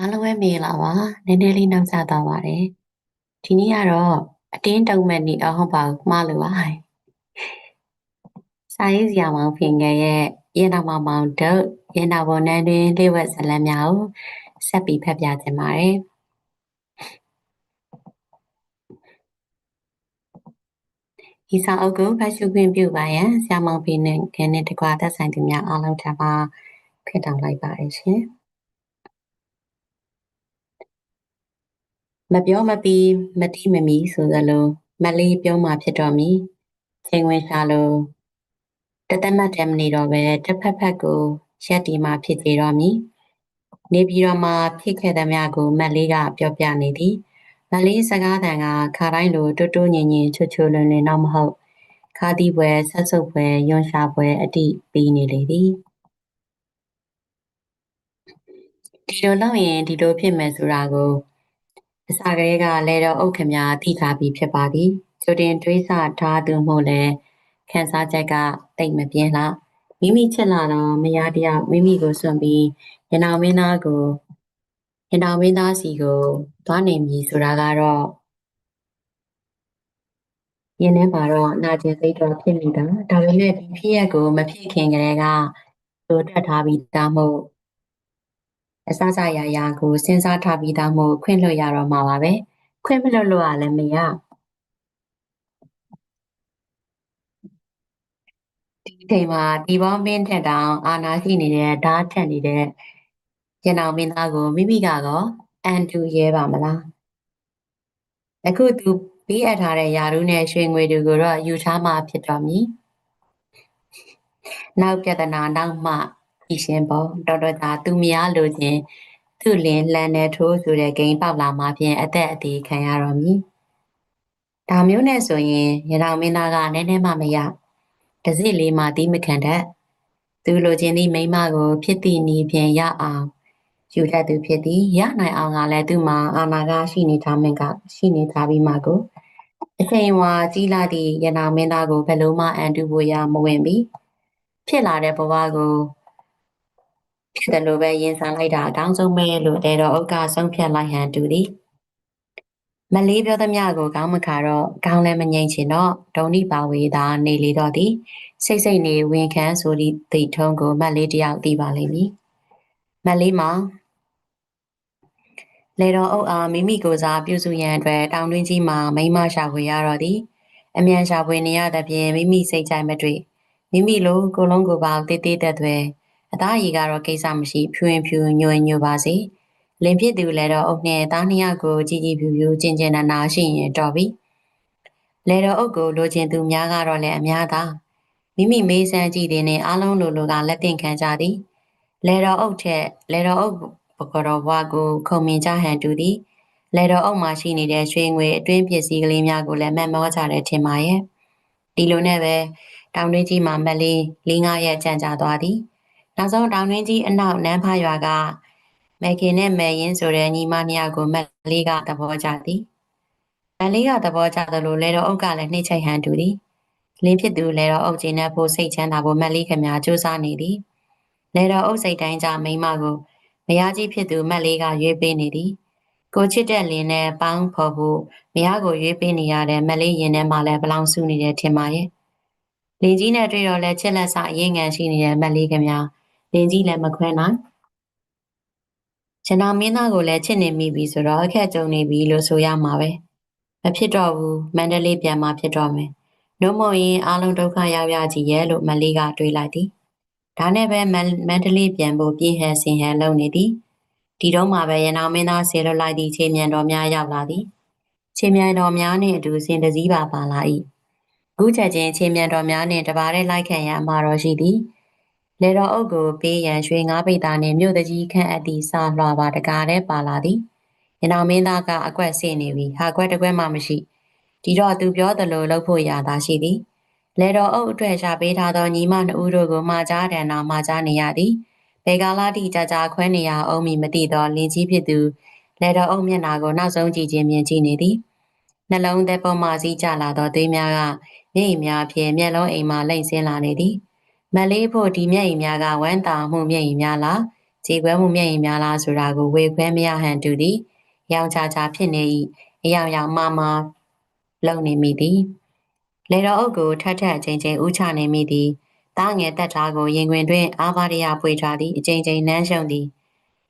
အားလုံးပဲမင်္ဂလာပါနည်းနည်းလေးနောက်ကျသွားပါတယ်ဒီနေ့ကတော့အတင်းတုံမဲ့နေအဟုတ်ပါဘူးမှားလို့ပါစာရေးဆရာမောင်ဖင်ငယ်ရဲ့ရင်းတော်မောင်မောင်တို့ရင်းတော်ဘုံနန်းတွင်လေးဝက်ဇလန်းများကိုဆက်ပြီးဖတ်ပြခြင်းပါတယ်ဒီစာအုပ်ကိုဖတ်ရှုခွင့်ပြုပါရန်ဆရာမောင်ဖင်နဲ့ခင်းနဲ့တကွာသက်ဆိုင်သူများအားလုံးထပ်ပါခက်တောင်းလိုက်ပါတယ်ရှင် မပြောမပြီးမတိမမီဆိုသလိုမလေးပြောမှဖြစ်တော်မူချိန်ဝင်ရှာလို့တသက်မတ်တယ်မနေတော့ပဲတစ်ဖက်ဖက်ကိုရက်တီမှဖြစ်ကြတော်မူနေပြီးတော့မှဖြစ်ခဲ့သမျှကိုမက်လေးကပြောပြနေသည်မလေးစကားတန်ကခါတိုင်းလိုတွတ်တွညင်ညင်ချွတ်ချွတ်လွန်လွန်တော့မဟုတ်ခါတီပွဲဆက်ဆုပ်ပွဲယွန်ရှာပွဲအတိပြီးနေလေသည်ဒီလိုလုပ်ရင်ဒီလိုဖြစ်မယ်ဆိုတာကို အစာကလေးကလဲတော့အုတ်ခမသိထားပြီးဖြစ်ပါသည်ကျိုတင်တွေးဆထားသူမို့လဲခန်းစားချက်ကတိတ်မပြင်းလားမိမိချစ်လာတော့မယားတယောက်မိမိကိုစွန့်ပြီးရနောင်မင်းသားကိုရနောင်မင်းသားစီကိုသွားနေပြီဆိုတာကတော့ရင်းထဲမှာတော့နာကျင်စိတ်တော့ဖြစ်နေတာဒါပေမဲ့ဒီဖြစ်ရက်ကိုမဖြစ်ခင်ကတည်းကလိုတက်ထားပြီးသားမို့ အစစရာရာကိုစဉ်းစားထားပြီးသားမို့ခွင့်လွှတ်ရတော့မှာပါပဲခွင့်မလွှတ်လို့ရလည်းမရဒီချိန်မှာဒီဘောမင်းထက်တောင်အာနာရှိနေတဲ့ဓာတ်ထက်နေတဲ့ရနောင်မင်းသားကိုမိမိကတော့အန်တူရဲပါမလားအခုသူပေးအပ်ထားတဲ့ယာရုနဲ့ရွှေငွေတွေကိုတော့ယူထားမှဖြစ်တော်မူနောက်ပြဿနာနောက်မှ ကြည့်ရှင်ပေါ့တော်တော်သာသူမရလို့ခြင်းသူ့လင်လှန်နေထိုးဆိုတဲ့ဂိမ်းပေါက်လာမှဖြင့်အသက်အသေးခံရတော်မူဒါမျိုးနဲ့ဆိုရင်ရနောင်မင်းသားကနည်းနည်းမှမရတစိလေးမှတီးမခံတတ်သူလိုချင်သည့်မိမကို ဖြစ်သည့်နည်းဖြင့်ရအောင်ယူတတ်သူဖြစ်သည်ရနိုင်အောင်ကလည်းသူ့မှာအာနာကရှိနေထားမင်းကရှိနေထားပြီးမှကိုအချိန်ဝါကြီးလာသည့်ရနာမင်းသားကိုဘယ်လိုမှအန်တူဖို့ရမဝင်ပြီဖြစ်လာတဲ့ဘဝကို ဖြစ်တယ်လို့ပဲရင်ဆန်လိုက်တာအတောင်းဆုံးပဲလို့တဲတော်ဥက္ကဆုံးဖြတ်လိုက်ဟန်တူသည်မလေးပြောသမျှကိုကောင်းမခါတော့ကောင်းလည်းမငြိမ်ချင်တော့ဒုံနိပါဝေသာနေလေတော့သည်စိတ်စိတ်နေဝင်ခန်းဆိုသည့်သိထုံးကိုမတ်လေးတယောက်သိပါလိမ့်မည်မတ်လေးမောင်လေတော်အုပ်အားမိမိကိုယ်စားပြုစုရန်အတွက်တောင်တွင်းကြီးမှာမိမရှာဖွေရတော့သည်အမြန်ရှာဖွေနေရသဖြင့်မိမိစိတ်ကြိုက်မတွေ့မိမိလိုကိုလုံးကိုပေါတေးသေးတက်သွဲ အသားရည်ကတော့ကိစ္စမရှိဖြူရင်ဖြူညွင်ညွပါစေလင်ဖြစ်သူလည်းတော့အုပ်နဲ့သားနှစ်ယောက်ကိုကြည်ကြည်ဖြူဖြူကျင်ကျင်နာနာရှိရင်တော်ပြီလေတော်အုပ်ကိုလိုချင်သူများကတော့လည်းအများသာမိမိမေးစမ်းကြည့်တဲ့နဲ့အားလုံးလိုလိုကလက်တင်ခံကြသည်လေတော်အုပ်ထက်လေတော်အုပ်ပကတော်ဘွားကိုခုံမြင်ကြဟန်တူသည်လေတော်အုပ်မှာရှိနေတဲ့ရွှေငွေအတွင်းပစ္စည်းကလေးများကိုလည်းမှတ်မောကြတယ်ထင်ပါရဲ့ဒီလိုနဲ့ပဲတောင်တွင်းကြီးမှာမလေးလေးငါးရက်ကြံကြသွားသည် နောက်ဆုံးတောင်တွင်းကြီးအနောက်နန်းဖားရွာကမဲခင်နဲ့မဲရင်ဆိုတဲ့ညီမနှစ်ယောက်ကိုမလေးကသဘောကျသည်မလေးကသဘောကျသလိုလေတော်အုပ်ကလည်းနှိမ့်ချိတ်ဟန်တူသည်လင်းဖြစ်သူလေတော်အုပ်ချင်းနဲ့ဖို့စိတ်ချမ်းသာဖို့မလေးခင်များစူးစမ်းနေသည်လေတော်အုပ်စိတ်တိုင်းကြမိမကိုမယားကြီးဖြစ်သူမက်လေးကရွေးပေးနေသည်ကိုချစ်တဲ့လင်းနဲ့ပေါင်းဖော်ဖို့မယားကိုရွေးပေးနေရတဲ့မက်လေးရင်ထဲမှာလည်းဘလောင်စုနေတယ်ထင်ပါရဲ့လင်းကြီးနဲ့တွေ့တော့လဲချစ်လက်စအရင်ငံရှိနေတဲ့မက်လေးကများ လင်းကြီးလည်းမခွဲနိုင်ကျွန်တော်မင်းသားကိုလည်းချစ်နေမိပြီဆိုတော့အခက်ကြုံနေပြီလို့ဆိုရမှာပဲမဖြစ်တော့ဘူးမန္တလေးပြန်มาဖြစ်တော့မယ်နှုံးမရင်အားလုံးဒုက္ခရောက်ရကြီးရဲ့လို့မလေးကတွေးလိုက်သည်ဒါနဲ့ပဲမန္တလေးပြန်ဖို့ပြည်ဟန်စင်ဟန်လုပ်နေသည်ဒီတော့မှပဲရနောင်မင်းသားဆေလွတ်လိုက်သည့်ခြေမြန်တော်များရောက်လာသည်ခြေမြန်တော်များနှင့်အတူစင်တစည်းပါပါလာ၏ခုချက်ချင်းခြေမြန်တော်များနှင့်တပါးတဲ့လိုက်ခံရအမှာတော်ရှိသည် လေတော်အုပ်ကိုပေးရန်ရွှေငါးပိတ်သားနှင့်မြို့တကြီးခန့်အပ်သည့်စာလွှာပါတကားတဲ့ပါလာသည်ရနောင်မင်းသားကအကွက်ဆင့်နေပြီဟာကွက်တကွက်မှမရှိဒီတော့သူပြောသလိုလုပ်ဖို့ရတာရှိသည်လေတော်အုပ်အတွက်ရှာပေးထားသောညီမနှစ်ဦးတို့ကိုမှာကြားတန်နာမှာကြားနေရသည်ဘေကာလာတိကြာကြာခွဲနေရအောင်မီမသိသောလင်းကြီးဖြစ်သူလေတော်အုပ်မျက်နာကိုနောက်ဆုံးကြည့်ခြင်းမြင်ကြည့်နေသည်နှလုံးသက်ပေါ်မှစည်းကြလာသောသွေးများကမျက်ရည်များဖြင့်မျက်လုံးအိမ်မှလိမ့်ဆင်းလာနေသည် မလေးဖို့ဒီမျက်ရည်များကဝမ်းသာမှုမျက်ရည်များလားကြေခွဲမှုမျက်ရည်များလားဆိုတာကိုဝေခွဲမရဟန်တူသည်ရောင်ချာချာဖြစ်နေ၏အယောင်ယောင်မမလုံနေမိသည်လေတော်အုပ်ကိုထထအချင်းချင်းဥချနေမိသည်တားငယ်တက်ထားကိုရင်ခွင်တွင်အာဘာရယပွေထားသည်အချင်းချင်းနမ်းရှုံသည်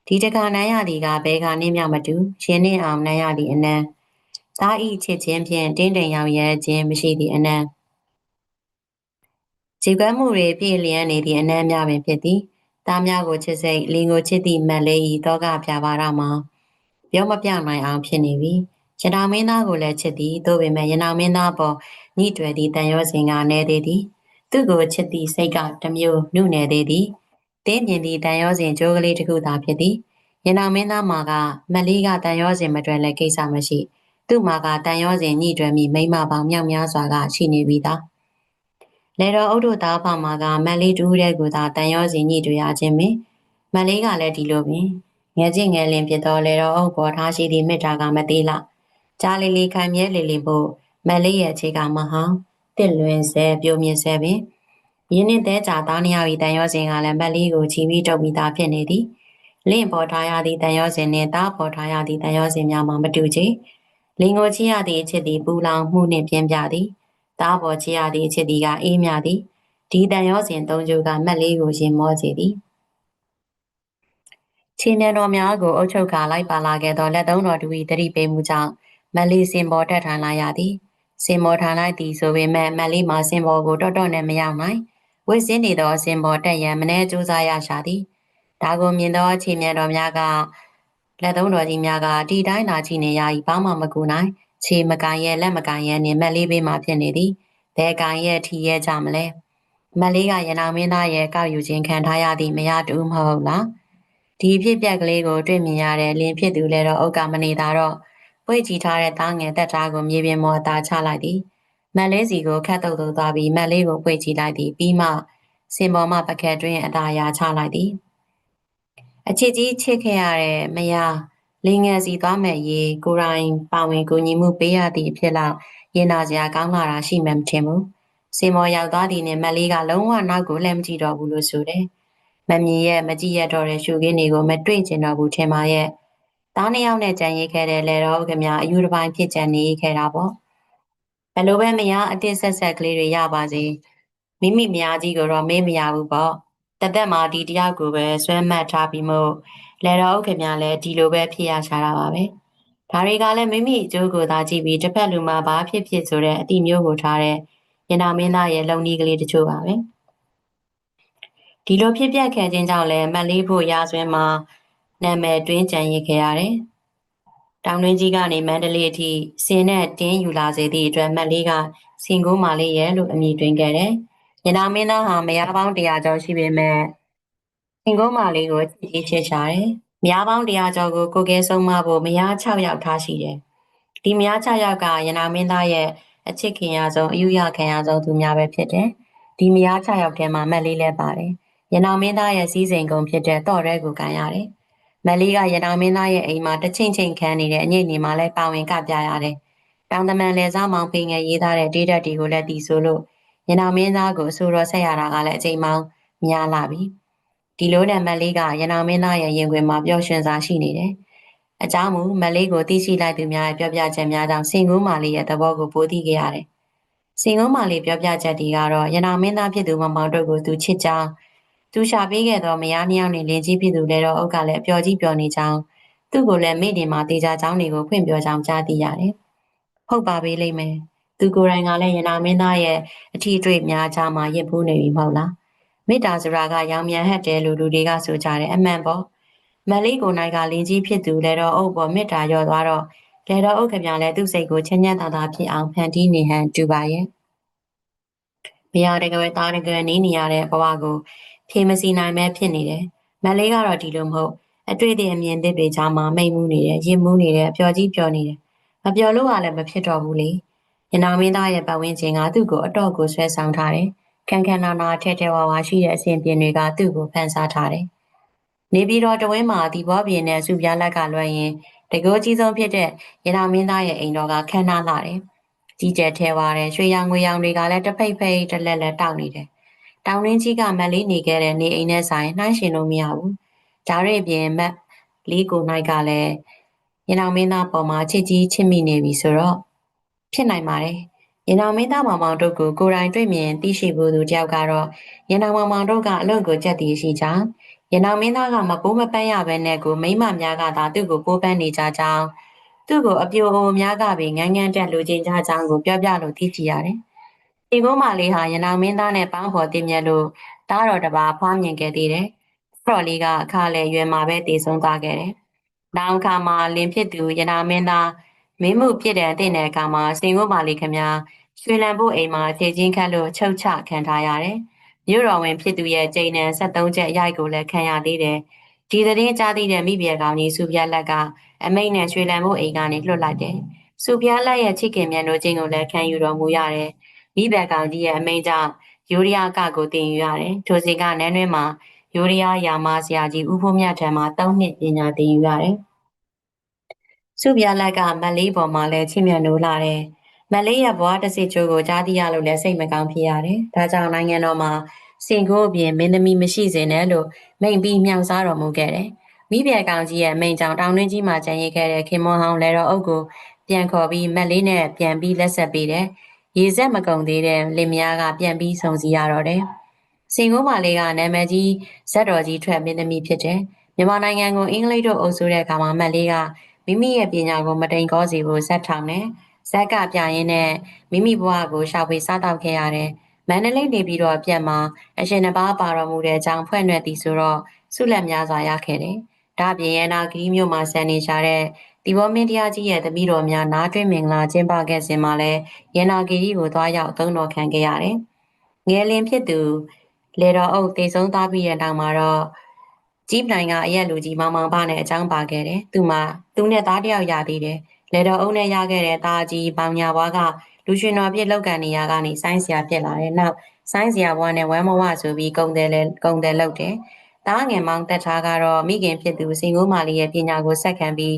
ဒီတခါနမ်းရသည်ကဘဲကနင်းမြောက်မတူရှင်နှင့်အောင်နမ်းရသည်အနံသားဤချစ်ချင်းဖြင့်တင်းတိမ်ရောင်ရဲခြင်းမရှိသည့်အနံ ခြေကွမ်းမှုတွေပြည့်လျက်နေသည့်အနံများပင်ဖြစ်သည်သားများကိုချစ်စိတ်လင်ကိုချစ်သည့်မက်လေးဤတောကပြပါရမှာပြောမပြနိုင်အောင်ဖြစ်နေပြီရနောင်မင်းသားကိုလည်းချစ်သည်သို့ပေမဲ့ရနောင်မင်းသားပေါ်ညှိတွယ်သည့်တန်ရောစင်ကနေသေးသည်သူ့ကိုချစ်သည့်စိတ်ကတမျိုးနှုတ်နေသေးသည်တင်းမြင်သည့်တန်ရောစင်ကြိုးကလေးတစ်ခုသာဖြစ်သည်ရနောင်မင်းသားမှာကမက်လေးကတန်ရောစင်မတွယ်လည်းကိစ္စမရှိသူ့မှာကတန်ရောစင်ညှိတွယ်မိမိမပေါင်းမြောက်များစွာကရှိနေပြီသား လေတော်အုပ်တို့သားဖမှာကမက်လေးတူးတဲ့ကိုသာတန်ရောစင်ညှိတွယ်ရခြင်းပင်မက်လေးကလည်းဒီလိုပင်ငယ်ချင်းငယ်လင်ဖြစ်သောလေတော်အုပ်ပေါ်ထားရှိသည့်မေတ္တာကမသေးလားကြားလေးလေးခံမြဲလေးလေးဖို့မက်လေးရဲ့အခြေကမဟောင်းတစ်လွင်ဆဲပြိုမြင့်ဆဲပင်ရင်းနှင်းသေးကြသားနေရပြီတန်ရောစင်ကလည်းမက်လေးကိုချီပြီးတုပ်ပြီးသားဖြစ်နေသည်လင့်ပေါ်ထားရသည့်တန်ရောစင်နှင့်တားပေါ်ထားရသည့်တန်ရောစင်များမှာမတူချေလင်ကိုချီရသည့်အချစ်သည်ပူလောင်မှုနှင့်ပြင်းပြသည် တားပေါ်ချီရသည့်အချစ်သည်ကအေးမြသည်ဒီတန်ရောစင်သုံးချိုးကမက်လေးကိုရင်မောစေသည်ချင်းမြန်တော်များကိုအုပ်ချုပ်ကာလိုက်ပါလာခဲ့သောလက်သုံးတော်တူ၏တတိပေးမှုကြောင့်မက်လေးစင်ပေါ်တက်ထိုင်လာရသည်စင်ပေါ်ထိုင်လိုက်သည်ဆိုပေမဲ့မက်လေးမှာစင်ပေါ်ကိုတော်တော်နဲ့မရောက်နိုင်ဝစ်စင်းနေသောစင်ပေါ်တက်ရန်မနှဲစူးစားရရှာသည်ဒါကိုမြင်သောအချိန်မြန်တော်များကလက်သုံးတော်ကြီးများကဒီတိုင်းလာကြည့်နေရ၏ဘာမှမကူနိုင် ခြေမကန်ရဲ့လက်မကန်ရဲ့နေမက်လေးဘေးမှာဖြစ်နေသည်ဘယ်ကန်ရဲ့ထီရဲ့ကြမလဲမက်လေးကရနောင်မင်းသားရဲ့ကောက်ယူခြင်းခံထားရသည့်မရတူမဟုတ်လားဒီဖြစ်ပျက်ကလေးကိုတွေ့မြင်ရတဲ့လင်းဖြစ်သူလည်းတော့ဥက္ကမနေတာတော့ပွေ့ကြည့်ထားတဲ့သားငယ်တက်သားကိုမြေပြင်ပေါ်အသာချလိုက်သည်မက်လေးစီကိုခတ်တုတ်တုတ်သွားပြီးမက်လေးကိုပွေ့ကြည့်လိုက်သည်ပြီးမှစင်ပေါ်မှပကက်တွင်အသာရာချလိုက်သည်အချစ်ကြီးချစ်ခဲ့ရတဲ့မယား လင်းငယ်စီသွားမဲ့ရေကိုရိုင်းပါဝင်ကူညီမှုပေးရသည့်ဖြစ်လောက်ရင်နာစရာကောင်းလာတာရှိမှမထင်ဘူးစင်မော်ရောက်သွားသည်နဲ့မက်လေးကလုံးဝနောက်ကိုလှမ်းမကြည့်တော့ဘူးလို့ဆိုတယ်မမြင်ရဲ့မကြည့်ရတော့တဲ့ရှုခင်းတွေကိုမတွေ့ကျင်တော့ဘူးထင်ပါရဲ့သားနှစ်ယောက်နဲ့ကြံရိတ်ခဲ့တဲ့လေတော့ကမြအယူတစ်ပိုင်းဖြစ်ကြံနေခဲ့တာပေါ့ဘယ်လိုပဲမရအတစ်ဆက်ဆက်ကလေးတွေရပါစေမိမိမယားကြီးကိုတော့မေးမရဘူးပေါ့တသက်မှာဒီတယောက်ကိုပဲဆွဲမှတ်ထားပြီးမို့ လေတော်ဥက္ကမြလည်းဒီလိုပဲဖြစ်ရရှာတာပါပဲဒါတွေကလည်းမိမိအကျိုးကိုသာကြည့်ပြီးတစ်ဖက်လူမှာဘာဖြစ်ဖြစ်ဆိုတဲ့အတိမျိုးကိုထားတဲ့ရနာမင်းသားရဲ့လုံနီးကလေးတချို့ပါပဲဒီလိုဖြစ်ပျက်ခဲ့ခြင်းကြောင့်လည်းမက်လေးဖို့ရာဇဝင်မှာနာမည်တွင်းကြံရစ်ခဲ့ရတယ်တောင်တွင်းကြီးကနေမန္တလေးအထိစင်နဲ့တင်းယူလာစေသည့်အတွက်မက်လေးကစင်ကိုမာလေးရဲ့လို့အမည်တွင်ခဲ့တယ်။ညနာမင်းသားဟာမယားပေါင်း100ကျော်ရှိပေမဲ့စ င်ကိုမာလေးကိုချစ်ကြီးချစ်ရှာတယ်။မယားပေါင်း100ကျော်ကိုကိုကဲဆုံးမဖို့မယား6ယောက်ထားရှိတယ်။ဒီမယား6ယောက်ကညနာမင်းသားရဲ့အချစ်ခင်ရဆုံးအယူရခံရဆုံးသူများပဲဖြစ်တယ်။ဒီမယား6ယောက်ထဲမှာမက်လေးလည်းပါတယ်။ညနာမင်းသားရဲ့စီးစိမ်ကုန်ဖြစ်တဲ့တော့ရဲကိုကန်ရတယ်။မလေးကရနာမင်းသားရဲ့အိမ်မှာတချင်းချင်းခန်းနေတဲ့အငိတ်နေမှာလဲပါဝင်ကပြရတယ်။တောင်တမန်လဲစားမောင်ဖိငယ်ရေးသားတဲ့ဒေးတက်တွေကိုလည်းတီးဆိုလို့ရနာမင်းသားကိုအဆိုတော်ဆက်ရတာကလည်းအချိန်မောင်းများလာပြီ။ ဒီလိုနဲ့မလေးကရနာမင်းသားရဲ့ရင်ခွင်မှာပျော်ရွှင်စွာရှိနေတယ်။အကြောင်းမူမလေးကိုသိရှိလိုက်သူများရဲ့ပြောပြချက်များကြောင့်စင်ကူးမာလေးရဲ့သဘောကိုပိုသိခဲ့ရတယ်။စင်ကူးမာလေးပြောပြချက်တွေကတော့ရနာမင်းသားဖြစ်သူမမောင်တို့ကိုသူချစ်ကြောင်းသူရှာပေးခဲ့သောမယားနှစ်ယောက်နှင့်လင်ကြီးဖြစ်သူလည်းတော့အုပ်ကလည်းအပျော်ကြီးပျော်နေကြောင်းသူ့ကိုလည်းမိတင်မှာတေချာကြောင်းတွေကိုဖွင့်ပြောကြောင်းကြားသိရတယ်။ဟုတ်ပါပေလိမ့်မယ်။သူကိုယ်တိုင်ကလည်းရနာမင်းသားရဲ့အထီးတွေ့များချမှာရစ်ဖူးနေပြီမဟုတ်လား။ မေတ္တာဆိုတာကရောင်မြန်ဟက်တယ်လို့လူတွေကဆိုကြတယ်အမှန်ပေါ့။မလေးကိုနိုင်ကလင်ကြီးဖြစ်သူလည်းတော့အုပ်ပေါ်မေတ္တာရော့သွားတော့လေတော့အုပ်ခပြလည်းသူ့စိတ်ကိုချမ်းချမ်းသာသာဖြစ်အောင်ဖန်တီးနေဟန်တူပါရဲ့။မရတကယ်သားတကယ်နေနေရတဲ့ဘဝကိုဖြေမစီနိုင်ပဲဖြစ်နေတယ်။မလေးကတော့ဒီလိုမဟုတ်အတွေ့အမြင်သစ်တွေကြားမှာမိတ်မှုနေတယ်၊ရင်မှုနေတယ်၊အပျော်ကြီးပျော်နေတယ်။မပျော်လို့ကလည်းမဖြစ်တော့ဘူးလေ။ရနာမင်းသားရဲ့ပတ်ဝန်းကျင်ကသူ့ကိုအတော့ကိုဆွဲဆောင်ထားတယ်။ ခန်းခန်းနာနာထဲထဲဝါဝါရှိတဲ့အစဉ်ပြင်တွေကသူ့ကိုဖန်ဆားထားတယ်။နေပြီးတော့တဝင်းမှာဒီဘောပြင်းနဲ့စုပြားလက်ကလွှဲရင်တကောကြီးဆုံးဖြစ်တဲ့ရနာမင်းသားရဲ့အိမ်တော်ကခန်းနာလာတယ်။ကြီးကျယ်ထဲဝါတယ်ရွှေရောင်ငွေရောင်တွေကလည်းတဖိတ်ဖိတ်တလက်လက်တောက်နေတယ်တောင်ရင်းကြီးကမက်လေးနေခဲ့တဲ့နေအိမ်နဲ့ဆိုင်နှိုင်းရှင်လို့မရဘူးဂျားရဲ့ပြင်မက်လေးကိုနိုင်ကလည်းရင်အောင်မင်းသားပေါ်မှာချစ်ကြီးချစ်မိနေပြီဆိုတော့ဖြစ်နိုင်ပါတယ် ရင်အောင်မင်းသားမောင်မောင်တို့ကိုကိုယ်တိုင်တွေ့မြင်သိရှိဖို့သူတယောက်ကတော့ရင်အောင်မောင်မောင်တို့ကအလွန်ကိုကြက်တည်ရှိကြောင်းရင်အောင်မင်းသားကမပိုးမပန်းရဘဲနဲ့ကိုမိမများကသာသူ့ကိုပိုးပန်းနေကြကြောင်းသူ့ကိုအပြိုအိုများကပင်ငန်းငန်းတက်လူချင်းကြကြောင်းကိုပြောပြလို့သိကြရတယ်။ဒီကုန်းမလေးဟာရနောင်မင်းသားနဲ့ပေါင်းဖော်တင်မြတ်လို့တားတော်တစ်ပါးဖွားမြင်ခဲ့သေးတယ်။တော်လေးကအခါလေရွယ်မှာပဲတည်ဆုံးသွားခဲ့တယ်။နောက်အခါမှာလင်ဖြစ်သူရနောင်မင်းသား မင်းမှုဖြစ်တဲ့အတဲ့အခါမှာစင်ကုန်းမလေးခမရွှေလံဖို့အိမ်မှာခြေချင်းခတ်လို့ချုပ်ချခံထားရတယ်။မြို့တော်ဝင်ဖြစ်သူရဲ့ကျိန်နံ73ချက်ရိုက်ကိုလည်းခံရသေးတယ်။ဒီသတင်းကြားသိတဲ့မိဘကောင်ကြီးစုပြက်လက်ကအမိတ်နဲ့ရွှေလံဖို့အိမ်ကနေလွတ်လိုက်တယ်။စုပြက်လက်ရဲ့ချစ်ခင်မြတ်တို့ချင်းကိုလည်းခံယူတော်မူရတယ်။မိဘကောင်ကြီးရဲ့အမိန့်ကြောင့်ယိုရီးယားကကိုတင်ယူရတယ်။ထိုစဉ်ကနန်းတွင်းမှာယိုရီးယားယာမဆရာကြီးဦးဖိုးမြတ်ထံမှာ၃နှစ်ပညာသင်ယူရတယ်။ စုပြလက်ကမလေးပေါ်မှာလည်းချစ်မြတ်နိုးလာတယ်။မလေးရဲ့ဘွားတစီချိုးကိုကြားသိရလို့လည်းစိတ်မကောင်းဖြစ်ရတယ်။ဒါကြောင့်နိုင်ငံတော်မှာစင်ကိုအပြင်မင်းသမီးမရှိစေနဲ့လို့မိန့်ပြီးမြောက်စားတော်မူခဲ့တယ်။မိဘကောင်ကြီးရဲ့မိန့်ကြောင့်တောင်တွင်းကြီးမှာကျန်ရစ်ခဲ့တဲ့ခင်မွန်ဟောင်းလဲတော်အုပ်ကိုပြန်ခေါ်ပြီးမက်လေးနဲ့ပြန်ပြီးလက်ဆက်ပေးတယ်။ရေဆက်မကုန်သေးတဲ့လင်မယားကပြန်ပြီးဆုံစည်းရတော့တယ်။စင်ကိုမာလေးကနာမည်ကြီးဇက်တော်ကြီးထွက်မင်းသမီးဖြစ်တယ်။မြန်မာနိုင်ငံကိုအင်္ဂလိပ်တို့အုပ်စိုးတဲ့အခါမှာမက်လေးက မိမိရဲ့ပညာကိုမတိမ်ကောစီဖို့ဇက်ထောင်တယ်။ဇက်ကပြရင်းနဲ့မိမိဘဝကိုရှာဖွေစားတောက်ခဲ့ရတယ်။မန္တလေးနေပြီးတော့အပြက်မှာအရှင်တစ်ပါးပါတော်မူတဲ့အကြောင်းဖွဲ့နှက်သည်ဆိုတော့ဆုလက်များစွာရခဲ့တယ်။ဒါပြင်ရနာဂီမြို့မှာဆန်နေကြတဲ့ဒီဘောမင်းတရားကြီးရဲ့တပည့်တော်များနားတွင်မင်္ဂလာကျင်းပခဲ့စဉ်မှာလဲရနာဂီကိုသွားရောက်သုံးတော်ခံခဲ့ရတယ်။ငယ်လင်ဖြစ်သူလေတော်အုပ်တေဆုံးသားပြီးတဲ့နောက်မှာတော့ ကြီးပနိုင်ကအရက်လူကြီးမောင်မောင်ပါနဲ့အကြောင်းပါခဲ့တယ်။သူမှသူနဲ့သားတယောက်ရသေးတယ်။လေတော်အုပ်နဲ့ရခဲ့တဲ့သားကြီးပေါင်ညာဘွားကလူရှင်တော်ပြစ်လောက်ကန်နေရကနေဆိုင်းစရာဖြစ်လာတယ်။နောက်ဆိုင်းစရာဘွားနဲ့ဝမ်းမဝဆိုပြီးကုံတယ်လဲကုံတယ်လောက်တယ်။သားငယ်မောင်တက်ထားကတော့မိခင်ဖြစ်သူစင်ကိုမာလီရဲ့ပညာကိုဆက်ခံပြီး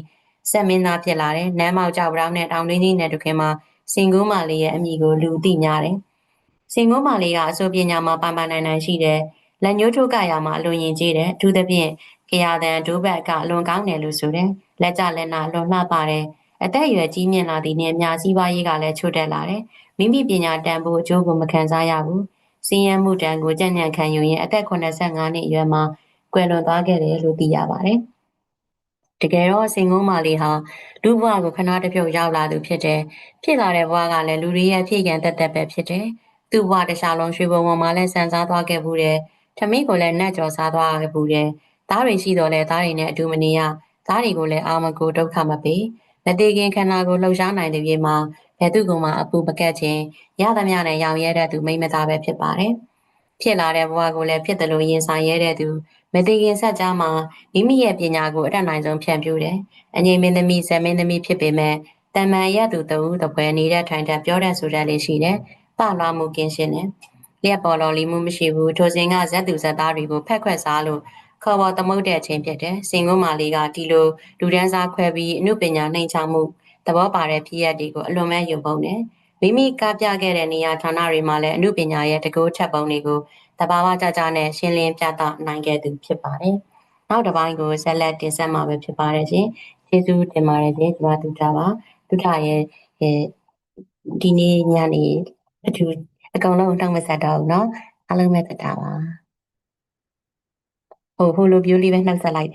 ဆက်မင်းသားဖြစ်လာတယ်။နမ်းမောက်ကြောက်ပြောင်းနဲ့တောင်တွင်းကြီးနဲ့တခင်မှာစင်ကိုမာလီရဲ့အမိကိုလူသိများတယ်။စင်ကိုမာလီကအစိုးပညာမှာပန်ပန်နိုင်နိုင်ရှိတယ်။ လက်ညှိုးထိုးကရမှာအလွန်ရင်ကြီးတယ်။အထူးသဖြင့်ကရာတန်ဒိုးဘက်ကအလွန်ကောင်းတယ်လို့ဆိုတယ်။လက်ကြလက်နာလွန်လှပါတယ်။အသက်အရွယ်ကြီးမြင့်လာသည်နှင့်အများကြီးပွားရေးကလည်းချို့တက်လာတယ်။မိမိပညာတန်ဖိုးအကျိုးကိုမခံစားရဘူး။စင်ရမှုတန်ကိုကြံ့ကြံ့ခံယူရင်အသက်85နှစ်အရွယ်မှာကွယ်လွန်သွားခဲ့တယ်လို့သိရပါတယ်။တကယ်တော့စင်ကုန်းမာလေးဟာလူဘဝကိုခဏတစ်ပြုတ်ရောက်လာသူဖြစ်တယ်။ဖြစ်လာတဲ့ဘဝကလည်းလူတွေရဲ့ဖြည့်ကန်တက်တက်ပဲဖြစ်တယ်။သူ့ဘဝတခြားလုံးရွှေဘုံပေါ်မှာလည်းဆန်စားသွားခဲ့ဘူးတယ်။ ထမင်းကိုလည်းနှက်ကြော်စားသွားခဲ့ဘူးတယ်။သားတွေရှိတော့လဲသားတွေနဲ့အတူမနေရ။သားတွေကိုလည်းအာမကိုဒုက္ခမပေး။မသေးခင်ခန္ဓာကိုလှုပ်ရှားနိုင်တဲ့ပြေမှာဘယ်သူကမှအပူပကတ်ခြင်းရသမျှနဲ့ရောင်ရဲတဲ့သူမိမသားပဲဖြစ်ပါတယ်။ဖြစ်လာတဲ့ဘဝကိုလည်းဖြစ်တယ်လို့ရင်ဆိုင်ရတဲ့သူမတိခင်ဆက်ကြားမှာမိမိရဲ့ပညာကိုအတတ်နိုင်ဆုံးဖြန့်ဖြူးတယ်။အငြိမ်မင်းသမီးဇမင်းသမီးဖြစ်ပေမဲ့တမန်ရသူတဦးတပွဲနေတဲ့ထိုင်တဲ့ပြောတဲ့ဆိုတဲ့လေးရှိတယ်။ပလွားမှုကင်းရှင်းတယ်။ လျက်ပေါ်တော်လီမှုမရှိဘူး။ထိုစဉ်ကဇက်သူဇက်သားတွေကိုဖက်ခွက်စားလို့ခေါ်ပေါ်သမုတ်တဲ့အချိန်ဖြစ်တယ်။စင်ကုန်းမာလေးကဒီလိုလူဒန်းစားခွဲပြီးအမှုပညာနှိမ်ချမှုသဘောပါတဲ့ဖြစ်ရပ်တွေကိုအလွန်မဲ့ယုံပုံတယ်။မိမိကပြခဲ့တဲ့နေရာဌာနတွေမှာလည်းအမှုပညာရဲ့တကူချက်ပုံတွေကိုတဘာဝကြကြနဲ့ရှင်းလင်းပြသနိုင်ခဲ့သူဖြစ်ပါတယ်။နောက်တစ်ပိုင်းကိုဆက်လက်တင်ဆက်မှာပဲဖြစ်ပါတယ်ရှင်။ကျေးဇူးတင်ပါတယ်ရှင်။ကျွန်မဒုတာပါ။ဒုတာရဲ့ဒီနေ့ညနေအထူး အကောင်လုံးတောင်းမဆက်တော့ဘူးเนาะ။အားလုံးပဲတတာပါ။ဟိုဟိုလိုပြိုးလေးပဲနှုတ်ဆက်လိုက်